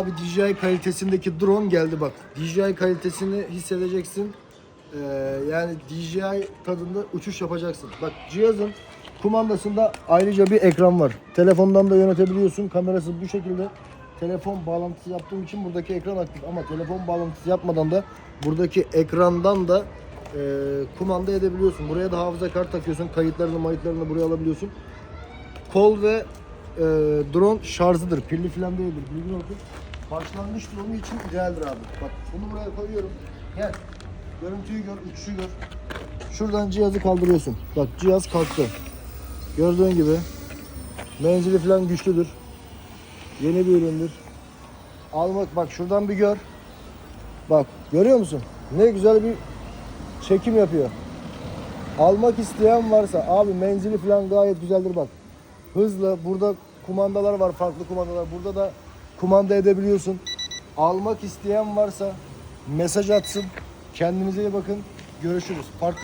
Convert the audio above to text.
Abi DJI kalitesindeki drone geldi bak. DJI kalitesini hissedeceksin. Ee, yani DJI tadında uçuş yapacaksın. Bak cihazın kumandasında ayrıca bir ekran var. Telefondan da yönetebiliyorsun. Kamerası bu şekilde. Telefon bağlantısı yaptığım için buradaki ekran aktif ama telefon bağlantısı yapmadan da buradaki ekrandan da e, kumanda edebiliyorsun. Buraya da hafıza kart takıyorsun. Kayıtlarını, mayıtlarını buraya alabiliyorsun. Kol ve e, drone şarjıdır. Pilli falan değildir. Bilgin olsun. Başlangıç drone için idealdir abi. Bak bunu buraya koyuyorum. Gel. Görüntüyü gör, uçuşu gör. Şuradan cihazı kaldırıyorsun. Bak cihaz kalktı. Gördüğün gibi menzili falan güçlüdür. Yeni bir üründür. Almak bak şuradan bir gör. Bak görüyor musun? Ne güzel bir çekim yapıyor. Almak isteyen varsa abi menzili falan gayet güzeldir bak. Hızlı burada kumandalar var farklı kumandalar. Burada da kumanda edebiliyorsun. Almak isteyen varsa mesaj atsın. Kendinize iyi bakın. Görüşürüz. Farklı